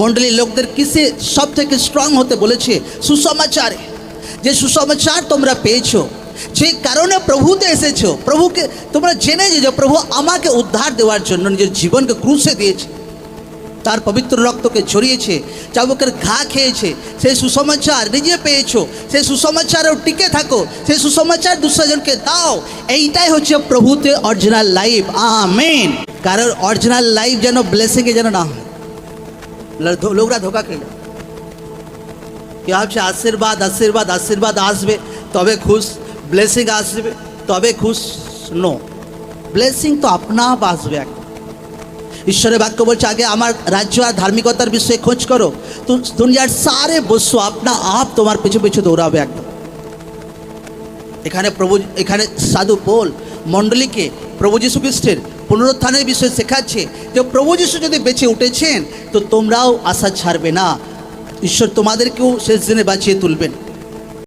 মণ্ডলীর লোকদের কিসে সব থেকে স্ট্রং হতে বলেছে? সুসমাচারে। যে সুসমাচার তোমরা পেয়েছ, যে কারণে প্রভুতে এসেছ, প্রভুকে তোমরা জেনে যে প্রভু আমাকে উদ্ধার দেওয়ার জন্য নিজের জীবনকে ক্রুশে দিয়েছে, তার পবিত্র রক্তকে ছড়িয়েছে চাবুকের ঘা খেয়েছে। সেই সুসমাচার নিজে পেয়েছ সেই সুসমাচারেও টিকে থাকো সেই সুসমাচার দুসরাজনকে দাও। এইটাই হচ্ছে প্রভুতে অরিজিনাল লাইফ আমেন কারণ অরিজিনাল লাইফ যেন ব্লেসিংয়ে যেন না হয়। লো- লোকরা ধোকা খেলে কি ভাবছে আশীর্বাদ আশীর্বাদ আশীর্বাদ আসবে তবে খুশ ব্লেসিং আসবে তবে খুশ নো ব্লেসিং তো আপনা আপ আসবে এক ঈশ্বরের বাক্য বলছে আগে আমার রাজ্য আর ধার্মিকতার বিষয়ে খোঁজ করো তো দুনিয়ার সারে বসো আপনা আপ তোমার পিছু পিছু দৌড়াবে একদম এখানে প্রভু এখানে সাধু পোল মণ্ডলীকে প্রভু যীশু খ্রিস্টের পুনরুত্থানের বিষয়ে শেখাচ্ছে। যে প্রভু যীশু যদি বেঁচে উঠেছেন, তো তোমরাও আশা ছাড়বে না। ঈশ্বর তোমাদেরকেও শেষ দিনে বাঁচিয়ে তুলবেন।